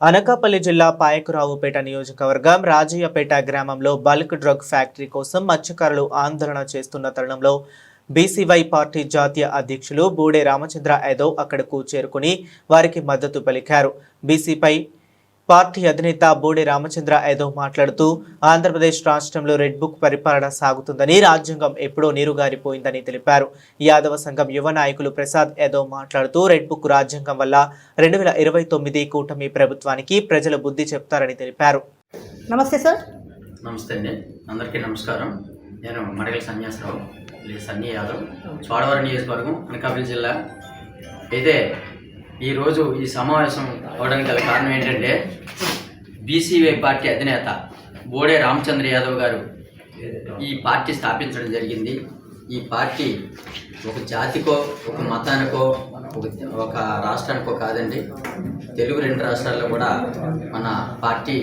అనకాపల్లి జిల్లా పాయకురావుపేట నియోజకవర్గం రాజయ్యపేట గ్రామంలో బల్క్ డ్రగ్ ఫ్యాక్టరీ కోసం మత్స్యకారులు ఆందోళన చేస్తున్న తరుణంలో బీసీవై పార్టీ జాతీయ అధ్యక్షులు బూడే రామచంద్ర యాదవ్ అక్కడకు చేరుకుని వారికి మద్దతు పలికారు. బీసీపై పార్టీ అధినేత బూడే రామచంద్ర యాదవ్ మాట్లాడుతూ ఆంధ్రప్రదేశ్ రాష్ట్రంలో రెడ్ బుక్ పరిపాలన సాగుతుందని రాజ్యాంగం ఎప్పుడో నీరుగారిపోయిందని తెలిపారు. యాదవ సంఘం యువ నాయకులు ప్రసాద్ యాదవ్ మాట్లాడుతూ రెడ్ బుక్ రాజ్యాంగం వల్ల రెండు వేల ఇరవై తొమ్మిది కూటమి ప్రభుత్వానికి ప్రజలు బుద్ధి చెప్తారని తెలిపారు. నమస్తే సార్. నమస్తే అండి. అందరికీ నమస్కారం. నేను మడగల సన్యాసరావు సన్నీ యాదవ్ చోడవరం నియోజకవర్గం అనకాపల్లి జిల్లా. అయితే ఈరోజు ఈ సమావేశం అవడానికి గల కారణం ఏంటంటే బీసీవై పార్టీ అధినేత బోడే రామచంద్ర యాదవ్ గారు ఈ పార్టీ స్థాపించడం జరిగింది. ఈ పార్టీ ఒక జాతికో ఒక మతానికో ఒక రాష్ట్రానికో కాదండి. తెలుగు రెండు రాష్ట్రాల్లో కూడా మన పార్టీ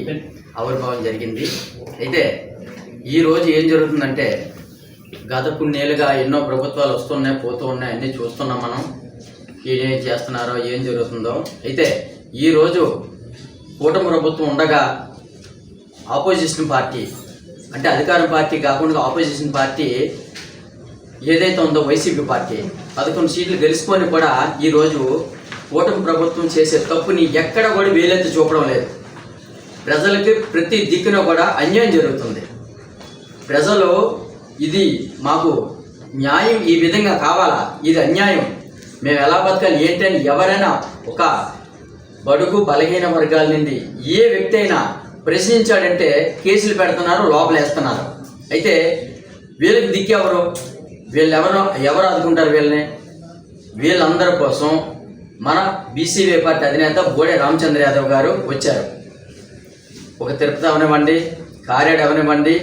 ఆవిర్భావం జరిగింది. అయితే ఈరోజు ఏం జరుగుతుందంటే గత కొన్నేళ్ళుగా ఎన్నో ప్రభుత్వాలు వస్తున్నాయి పోతూ ఉన్నాయి అన్నీ చూస్తున్నాం మనం. ఏం చేస్తున్నారో ఏం జరుగుతుందో. అయితే ఈరోజు కూటమి ప్రభుత్వం ఉండగా ఆపోజిషన్ పార్టీ అంటే అధికార పార్టీ కాకుండా ఆపోజిషన్ పార్టీ ఏదైతే ఉందో వైసీపీ పార్టీ పదకొండు సీట్లు గెలుచుకొని కూడా ఈరోజు కూటమి ప్రభుత్వం చేసే తప్పుని ఎక్కడ కూడా వేలెత్తి చూపడం లేదు. ప్రజలకి ప్రతి దిక్కున కూడా అన్యాయం జరుగుతుంది. ప్రజలు ఇది మాకు న్యాయం ఈ విధంగా కావాలా? ఇది అన్యాయం. మేము ఎలా బతకాలి? ఏంటని ఎవరైనా ఒక బడుగు బలహీన వర్గాల నుండి ఏ వ్యక్తి అయినా ప్రశ్నించాడంటే కేసులు పెడుతున్నారు లోపలేస్తున్నారు. అయితే వీళ్ళకి దిక్కెవరు? వీళ్ళు ఎవరు ఎవరు ఆదుకుంటారు వీళ్ళని? వీళ్ళందరి కోసం మన బీసీవీ పార్టీ అధినేత బోడే రామచంద్ర యాదవ్ గారు వచ్చారు. ఒక తిరుపతి అవనివ్వండి కారేడు అవనివ్వండి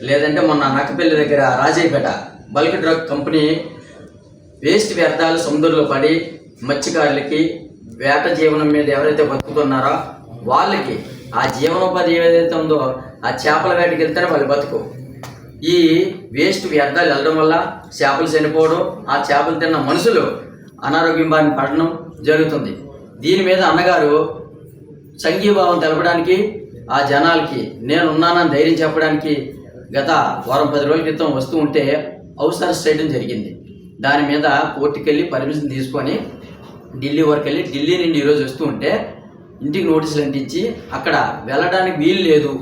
లేదంటే మొన్న నక్కపల్లి దగ్గర Rajayyapeta bulk drug company waste వ్యర్థాలు సముద్రంలో పడి మత్స్యకారులకి వేట జీవనం మీద ఎవరైతే బతుకుతున్నారో వాళ్ళకి ఆ జీవనోపాధి ఏదైతే ఉందో ఆ చేపల వేటకి వెళ్తేనే వాళ్ళు బతుకు. ఈ వేస్ట్ వ్యర్థాలు వెళ్ళడం వల్ల చేపలు చనిపోవడం ఆ చేపలు తిన్న మనుషులు అనారోగ్యం బారిన పడడం జరుగుతుంది. దీని మీద అన్నగారు సంఘీభావం తెలపడానికి ఆ జనాలకి నేను ఉన్నానని ధైర్యం చెప్పడానికి గత వారం పది రోజుల క్రితం వస్తూ ఉంటే అవసరం చేయడం జరిగింది. దాని మీద కోర్టుకి వెళ్ళి పర్మిషన్ తీసుకొని ఢిల్లీ వరకు వెళ్ళి ఢిల్లీ నుండి ఈరోజు వస్తూ ఉంటే ఇంటికి నోటీసులు అంటించి అక్కడ వెళ్ళడానికి వీలు లేదు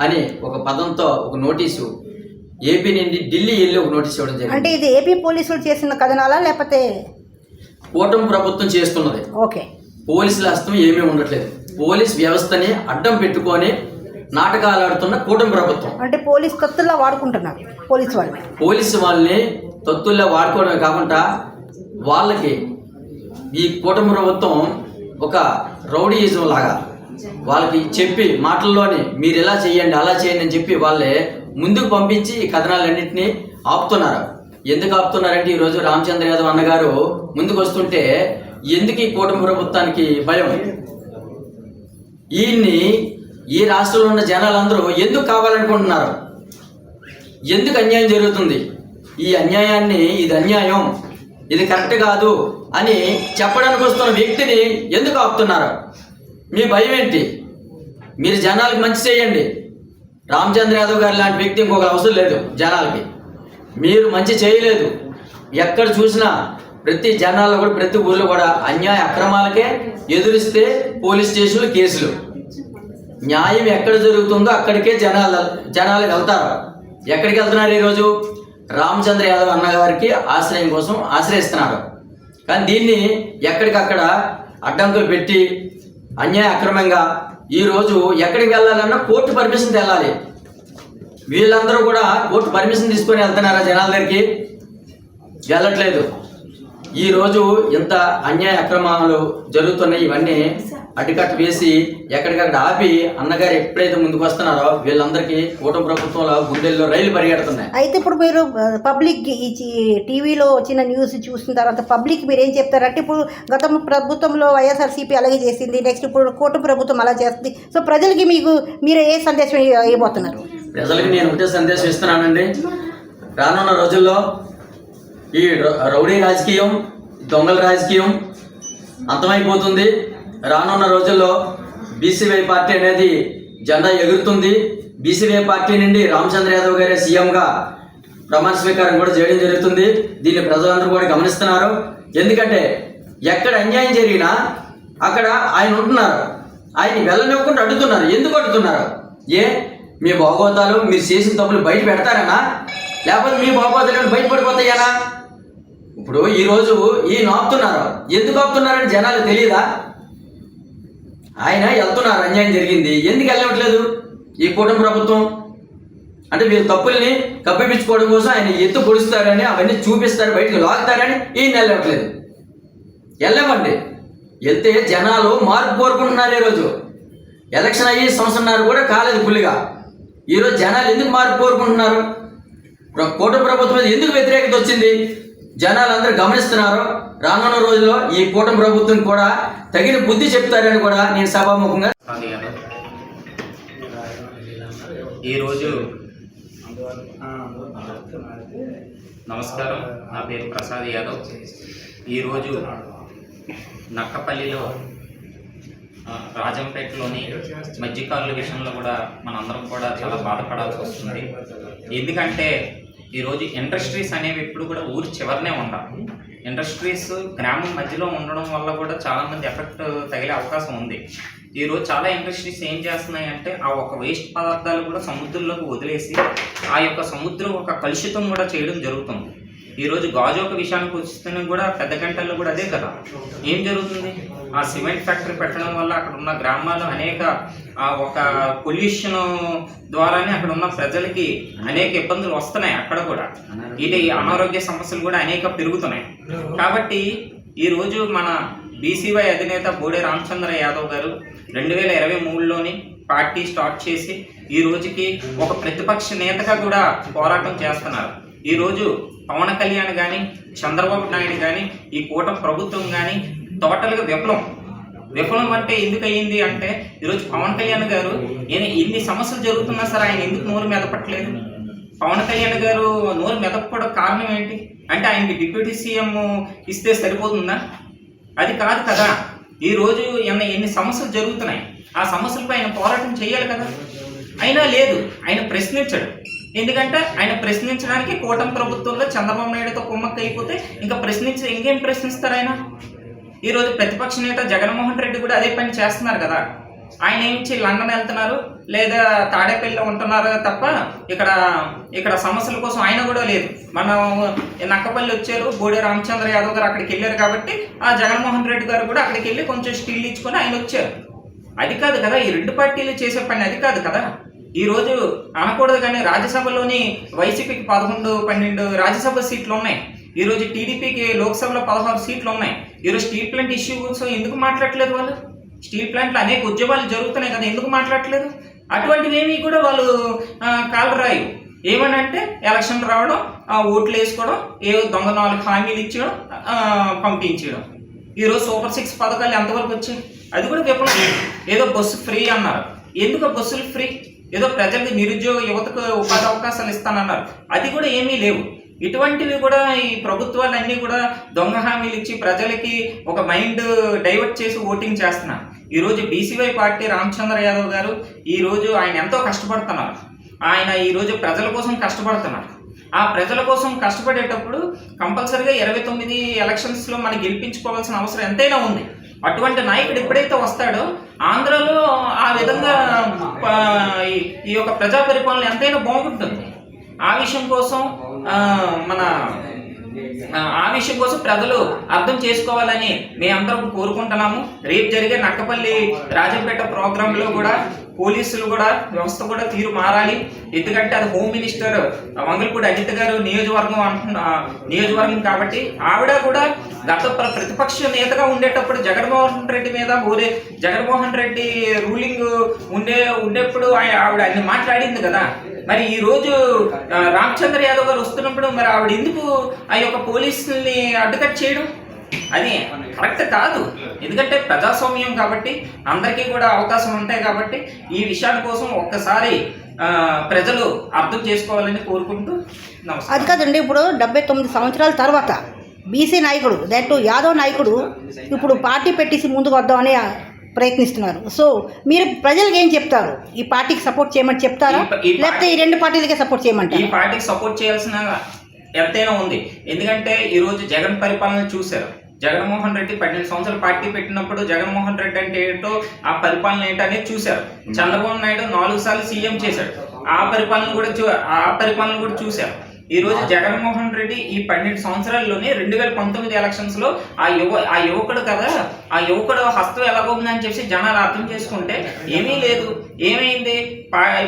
అని ఒక పదంతో ఒక నోటీసు. ఏపీ నుండి ఢిల్లీ వెళ్ళి ఒక నోటీస్ ఇవ్వడం అంటే జరిగింది ఇది ఏపీ పోలీసులు చేసిన కథనాలా లేకపోతే కూటమి ప్రభుత్వం చేస్తున్నది. ఓకే. పోలీసుల హస్తం ఏమీ ఉండట్లేదు. పోలీస్ వ్యవస్థని అడ్డం పెట్టుకొని నాటకాలు ఆడుతున్న కూటమి ప్రభుత్వం. అంటే పోలీస్ కత్తుల్లా వాడుకుంటున్నారు పోలీస్ వాళ్ళు పోలీసు వాళ్ళని తొత్తుల్లో వాడుకోవడమే కాకుండా వాళ్ళకి ఈ కూటమి ప్రభుత్వం ఒక రౌడీయిజం లాగా వాళ్ళకి చెప్పి మాటల్లోనే మీరు ఇలా చేయండి అలా చేయండి అని చెప్పి వాళ్ళే ముందుకు పంపించి ఈ కథనాలన్నింటినీ ఆపుతున్నారు. ఎందుకు ఆపుతున్నారంటే ఈరోజు రామచంద్ర యాదవ్ అన్నగారు ముందుకు వస్తుంటే ఎందుకు ఈ కూటమి ప్రభుత్వానికి భయం? ఈయన్ని ఈ రాష్ట్రంలో ఉన్న జనాలందరూ ఎందుకు కావాలనుకుంటున్నారు? ఎందుకు అన్యాయం జరుగుతుంది? ఈ అన్యాయాన్ని ఇది అన్యాయం ఇది కరెక్ట్ కాదు అని చెప్పడానికి వస్తున్న వ్యక్తిని ఎందుకు ఆపుతున్నారు? మీ భయం ఏంటి? మీరు జనాలకు మంచి చేయండి. రామచంద్ర యాదవ్ గారు లాంటి వ్యక్తి ఇంకొక అవసరం లేదు జనాలకి. మీరు మంచి చేయలేదు. ఎక్కడ చూసినా ప్రతి జనాల్లో కూడా ప్రతి ఊర్లో కూడా అన్యాయ అక్రమాలకే ఎదురిస్తే పోలీస్ స్టేషన్లు కేసులు. న్యాయం ఎక్కడ జరుగుతుందో అక్కడికే జనాలు జనాలు వెళ్తారు. ఎక్కడికి వెళ్తున్నారు ఈరోజు? రామచంద్ర యాదవ్ అన్నగారికి ఆశ్రయం కోసం ఆశ్రయిస్తున్నారు. కానీ దీన్ని ఎక్కడికక్కడ అడ్డంకులు పెట్టి అన్యాయ అక్రమంగా ఈరోజు ఎక్కడికి వెళ్ళాలన్నా కోర్టు పర్మిషన్ తెల్లాలి వీళ్ళందరూ కూడా కోర్టు పర్మిషన్ తీసుకొని వెళ్తున్నారా జనాల దగ్గరికి? వెళ్ళట్లేదు. ఈరోజు ఇంత అన్యాయ అక్రమాలు జరుగుతున్నాయి ఇవన్నీ అడ్డుకట్ట వేసి ఎక్కడికక్కడ ఆపి అన్నగారు ఎప్పుడైతే ముందుకు వస్తున్నారో వీళ్ళందరికీ కూటమి ప్రభుత్వంలో గుండెల్లో రైలు పరిగెడుతున్నాయి. అయితే ఇప్పుడు మీరు పబ్లిక్ ఈ టీవీలో వచ్చిన న్యూస్ చూసిన తర్వాత పబ్లిక్ మీరు ఏం చెప్తారంటే ఇప్పుడు గత ప్రభుత్వంలో వైఎస్ఆర్సీపీ అలాగే చేసింది నెక్స్ట్ ఇప్పుడు కోట ప్రభుత్వం అలా చేస్తుంది. సో ప్రజలకి మీకు మీరు ఏ సందేశం ఇవ్వబోతున్నారు? ప్రజలకు నేను ఒకటే సందేశం ఇస్తున్నానండి. రానున్న రోజుల్లో ఈ రౌడీ రాజకీయం దొంగల రాజకీయం అంతమైపోతుంది. రానున్న రోజుల్లో బీసీవై పార్టీ అనేది జెండా ఎగురుతుంది. బీసీవై పార్టీ నుండి రామచంద్ర యాదవ్ గారే సీఎంగా ప్రమాణ స్వీకారం కూడా చేయడం జరుగుతుంది. దీన్ని ప్రజలందరూ కూడా గమనిస్తున్నారు. ఎందుకంటే ఎక్కడ అన్యాయం జరిగినా అక్కడ ఆయన ఉంటున్నారు. ఆయన వెళ్ళనివ్వకుండా అడుగుతున్నారు ఎందుకు అడుగుతున్నారు ఏ? మీ బాగోతాలు మీరు చేసిన తప్పులు బయట పెడతారనా? లేకపోతే మీ బాగోతాలు బయటపడిపోతాయనా ఇప్పుడు ఈరోజు ఈ ఆపుతున్నారు. ఎందుకు ఆపుతున్నారని జనాలు తెలియదా ఆయన వెళ్తున్నారు అన్యాయం జరిగింది. ఎందుకు వెళ్ళవట్లేదు ఈ కూటమి ప్రభుత్వం? అంటే వీళ్ళ తప్పుల్ని కప్పిపించుకోవడం కోసం ఆయన ఎత్తు పొడుస్తారని అవన్నీ చూపిస్తారు బయటకు లాగుతారని ఈయన వెళ్ళవట్లేదు వెళ్ళమండి. వెళ్తే జనాలు మార్పు కోరుకుంటున్నారు ఈరోజు ఎలక్షన్ అయ్యి సంవత్సరంన్నర కూడా కాలేదు ఫుల్గా. ఈరోజు జనాలు ఎందుకు మార్పు కోరుకుంటున్నారు? కూటమి ప్రభుత్వం ఎందుకు వ్యతిరేకత వచ్చింది? జనాలు అందరూ గమనిస్తున్నారు. రానున్న రోజుల్లో ఈ కూటమి ప్రభుత్వం కూడా తగిన బుద్ధి చెప్తారని కూడా నేను సభాముఖంగా ఈరోజు నమస్కారం. నా పేరు ప్రసాద్ యాదవ్. ఈరోజు నక్కపల్లిలో రాజంపేటలోని మధ్యకారుల విషయంలో కూడా మనందరం కూడా చాలా బాధపడాల్సి వస్తుంది. ఎందుకంటే ఈరోజు ఇండస్ట్రీస్ అనేవి ఎప్పుడు కూడా ఊరి చివరనే ఉండాలి ఇండస్ట్రీస్ గ్రామం మధ్యలో ఉండడం వల్ల కూడా చాలామంది ఎఫెక్ట్ తగిలే అవకాశం ఉంది. ఈరోజు చాలా ఇండస్ట్రీస్ ఏం చేస్తున్నాయి అంటే ఆ ఒక వేస్ట్ పదార్థాలు కూడా సముద్రంలోకి వదిలేసి ఆ యొక్క సముద్రం ఒక కలుషితం కూడా చేయడం జరుగుతుంది. ఈరోజు గాజు ఒక విషయానికి వస్తే కూడా పెద్ద గంటల్లో కూడా అదే కదా. ఏం జరుగుతుంది? ఆ సిమెంట్ ఫ్యాక్టరీ పెట్టడం వల్ల అక్కడ ఉన్న గ్రామాలు అనేక ఆ ఒక పొల్యూషన్ ద్వారానే అక్కడ ఉన్న ప్రజలకి అనేక ఇబ్బందులు వస్తున్నాయి అక్కడ కూడా. ఇది అనారోగ్య సమస్యలు కూడా అనేక పెరుగుతున్నాయి. కాబట్టి ఈ రోజు మన బీసీవై అధినేత బోడే రామచంద్ర యాదవ్ గారు రెండు వేల ఇరవై మూడులోని పార్టీ స్టార్ట్ చేసి ఈ రోజుకి ఒక ప్రతిపక్ష నేతగా కూడా పోరాటం చేస్తున్నారు. ఈరోజు పవన్ కళ్యాణ్ కానీ చంద్రబాబు నాయుడు కానీ ఈ కూటమి ప్రభుత్వం కానీ టోటల్గా విఫలం. విఫలం అంటే ఎందుకు అయ్యింది అంటే ఈరోజు పవన్ కళ్యాణ్ గారు ఈయన ఇన్ని సమస్యలు జరుగుతున్నా సరే ఆయన ఎందుకు నోరు మెదపట్లేదు? పవన్ కళ్యాణ్ గారు నోరు మెదపడం కారణం ఏంటి? అంటే ఆయనకి డిప్యూటీ సీఎం ఇస్తే సరిపోతుందా? అది కాదు కదా. ఈరోజు రోజు ఎన్ని ఎన్ని సమస్యలు జరుగుతున్నాయి? ఆ సమస్యలపై ఆయన పోరాటం చేయాలి కదా. అయినా లేదు. ఆయన ప్రశ్నించడు. ఎందుకంటే ఆయన ప్రశ్నించడానికి కూటమి ప్రభుత్వంలో చంద్రబాబు నాయుడుతో కుమ్మక్క అయిపోతే ఇంకా ప్రశ్నించి ఇంకేం ప్రశ్నిస్తారు ఆయన? ఈరోజు ప్రతిపక్ష నేత జగన్మోహన్ రెడ్డి కూడా అదే పని చేస్తున్నారు కదా. ఆయన ఏమిచ్చి లండన్ వెళ్తున్నారు లేదా తాడేపల్లిలో ఉంటున్నారు తప్ప ఇక్కడ ఇక్కడ సమస్యల కోసం ఆయన కూడా లేదు. మనం నక్కపల్లి వచ్చారు బోడే రామచంద్ర యాదవ్ గారు అక్కడికి వెళ్ళారు కాబట్టి ఆ జగన్మోహన్ రెడ్డి గారు కూడా అక్కడికి వెళ్ళి కొంచెం స్టీల్ ఇచ్చుకొని ఆయన వచ్చారు. అది కాదు కదా ఈ రెండు పార్టీలు చేసే పని అది కాదు కదా. ఈరోజు అనకూడదు కానీ రాజ్యసభలోని వైసీపీకి పదకొండు పన్నెండు రాజ్యసభ సీట్లు ఉన్నాయి. ఈరోజు టీడీపీకి లోక్సభలో పదహారు సీట్లు ఉన్నాయి. ఈరోజు స్టీల్ ప్లాంట్ ఇష్యూ కోసం ఎందుకు మాట్లాడట్లేదు వాళ్ళు? స్టీల్ ప్లాంట్లో అనేక ఉద్యమాలు జరుగుతున్నాయి కదా ఎందుకు మాట్లాడట్లేదు? అటువంటివి ఏమీ కూడా వాళ్ళు కాలరాయి కాలరాయు. ఏమని అంటే ఎలక్షన్ రావడం ఓట్లు వేసుకోవడం ఏ దొంగ నాలుగు హామీలు ఇచ్చడం పంపించడం ఈరోజు సూపర్ సిక్స్ పథకాలు ఎంతవరకు వచ్చాయి? అది కూడా విఫలం. ఏదో బస్సు ఫ్రీ అన్నారు. ఎందుకు బస్సులు ఫ్రీ? ఏదో ప్రజలకు నిరుద్యోగ యువతకు ఉపాధి అవకాశాలు ఇస్తానన్నారు. అది కూడా ఏమీ లేవు. ఇటువంటివి కూడా ఈ ప్రభుత్వాలన్నీ కూడా దొంగ హామీలు ఇచ్చి ప్రజలకి ఒక మైండ్ డైవర్ట్ చేసి ఓటింగ్ చేస్తున్నారు. ఈరోజు బీసీవై పార్టీ రామచంద్ర యాదవ్ గారు ఈ రోజు ఆయన ఎంతో కష్టపడుతున్నారు. ఆయన ఈ రోజు ప్రజల కోసం కష్టపడుతున్నారు. ఆ ప్రజల కోసం కష్టపడేటప్పుడు కంపల్సరిగా ఇరవై తొమ్మిది ఎలక్షన్స్లో మనం గెలిపించుకోవాల్సిన అవసరం ఎంతైనా ఉంది. అటువంటి నాయకుడు ఎప్పుడైతే వస్తాడో ఆంధ్రలో ఆ విధంగా ఈ- యొక్క ప్రజా పరిపాలన ఎంతైనా బాగుంటుంది. ఆ విషయం కోసం మన ఆ విషయం కోసం ప్రజలు అర్థం చేసుకోవాలని మేమందరం కోరుకుంటున్నాము. రేపు జరిగే నక్కపల్లి రాజంపేట ప్రోగ్రాంలో కూడా పోలీసులు కూడా వ్యవస్థ కూడా తీరు మారాలి. ఎందుకంటే అది హోమ్ మినిస్టర్ మంగళపూడి అజిత్ గారు నియోజకవర్గం అంటున్న నియోజకవర్గం కాబట్టి ఆవిడ కూడా గత ప్ర- ప్రతిపక్ష నేతగా ఉండేటప్పుడు జగన్మోహన్ రెడ్డి మీద ఊరే జగన్మోహన్ రెడ్డి రూలింగ్ ఉండే ఉండేప్పుడు ఆవిడ అన్ని మాట్లాడింది కదా. మరి ఈ రోజు రామచంద్ర యాదవ్ గారు వస్తున్నప్పుడు మరి ఆవిడ ఎందుకు ఆ యొక్క పోలీసుల్ని అడ్డుకట్ చేయడం? అది కరెక్ట్ కాదు. ఎందుకంటే ప్రజాస్వామ్యం కాబట్టి అందరికీ కూడా అవకాశం ఉంటాయి కాబట్టి ఈ విషయాల కోసం ఒక్కసారి ప్రజలు అర్థం చేసుకోవాలని కోరుకుంటూ నమస్కారం. అది కాదండి ఇప్పుడు డెబ్బై తొమ్మిది సంవత్సరాల తర్వాత బీసీ నాయకుడు దట్ యాదవ్ నాయకుడు ఇప్పుడు పార్టీ పెట్టేసి ముందుకు వద్దామని ప్రయత్నిస్తున్నారు. సో మీరు ప్రజలకు ఏం చెప్తారు? ఈ పార్టీకి సపోర్ట్ చేయమని చెప్తారా? ఈ ఈ లేకపోతే ఈ రెండు పార్టీలకే సపోర్ట్ ఈ చేయమంటారా పార్టీకి సపోర్ట్ చేయాల్సిన ఎంతైనా ఉంది. ఎందుకంటే ఈ రోజు జగన్ పరిపాలన చూశారు. జగన్మోహన్ రెడ్డి పన్నెండు సంవత్సరాలు పార్టీ పెట్టినప్పుడు జగన్మోహన్ రెడ్డి అంటే ఏంటో ఆ పరిపాలన ఏంటో అనేది చూశారు. చంద్రబాబు నాయుడు నాలుగు సార్లు సీఎం చేశాడు. ఆ పరిపాలన కూడా చూ ఆ పరిపాలన కూడా చూశారు. ఈ రోజు జగన్మోహన్ రెడ్డి ఈ పన్నెండు సంవత్సరాల్లోనే రెండు వేల పంతొమ్మిది ఎలక్షన్స్లో ఆ యువ ఆ యువకుడు కదా ఆ యువకుడు హస్తం ఎలాగోందని చెప్పి జనాలు అర్థం చేసుకుంటే ఏమీ లేదు. ఏమైంది?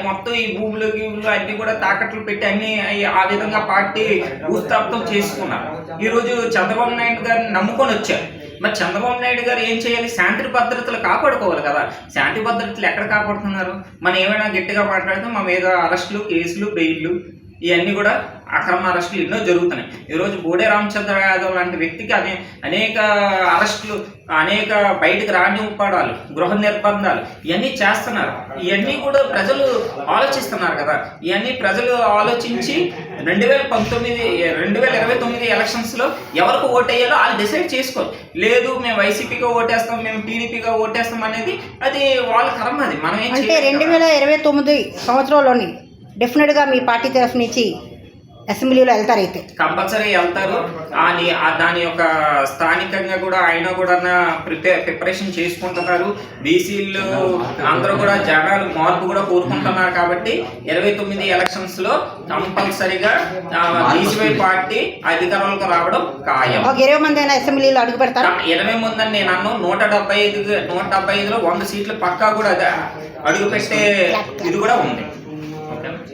మొత్తం ఈ భూములు గీములు అన్ని కూడా తాకట్లు పెట్టి అన్ని ఆ విధంగా పార్టీ భూస్థాపితం చేసుకున్నారు. ఈ రోజు చంద్రబాబు నాయుడు గారిని నమ్ముకొని వచ్చారు. మరి చంద్రబాబు నాయుడు గారు ఏం చేయాలి? శాంతి భద్రతలు కాపాడుకోవాలి కదా. శాంతి భద్రతలు ఎక్కడ కాపాడుతున్నారు? మనం ఏమైనా గట్టిగా మాట్లాడితే మా మీద అరెస్టులు కేసులు బెయిల్లు ఇవన్నీ కూడా అక్రమ అరెస్టులు ఎన్నో జరుగుతున్నాయి. ఈరోజు బోడే రామచంద్ర యాదవ్ లాంటి వ్యక్తికి అనే అనేక అరెస్టులు అనేక బయటకు రానివ్వడాలు గృహ నిర్బంధాలు ఇవన్నీ చేస్తున్నారు. ఇవన్నీ కూడా ప్రజలు ఆలోచిస్తున్నారు కదా. ఇవన్నీ ప్రజలు ఆలోచించి రెండు వేల పంతొమ్మిది రెండు వేల ఇరవై తొమ్మిది ఎలక్షన్స్లో ఎవరికి ఓటేయాలో వాళ్ళు డిసైడ్ చేసుకోరు లేదు మేము వైసీపీగా ఓటేస్తాం మేము టీడీపీగా ఓటేస్తాం అనేది అది వాళ్ళ కర్మ అది. మనం ఏం అంటే రెండు. వేల ఇరవై తొమ్మిది సంవత్సరంలోని డెఫినెట్గా మీ పార్టీ తరఫు నుంచి అసెంబ్లీలో వెళ్తారైతే కంపల్సరీ వెళ్తారు. అని దాని యొక్క స్థానికంగా కూడా ఆయన కూడా ప్రిపేర్ ప్రిపరేషన్ చేసుకుంటున్నారు. బీసీలు అందరూ కూడా జనాలు మార్పు కూడా కోరుకుంటున్నారు కాబట్టి ఇరవై తొమ్మిది ఎలక్షన్స్లో కంపల్సరీగా బీసీవై పార్టీ అధికారంలోకి రావడం ఖాయం. ఒక ఇరవై మంది అయినా అసెంబ్లీలో అడుగు పెడతారా? ఇరవై ముందని నేను అన్ను. నూట డెబ్బై ఐదు నూట డెబ్బై ఐదులో వంద సీట్లు పక్కా కూడా అడుగు పెట్టే ఇది కూడా ఉంది.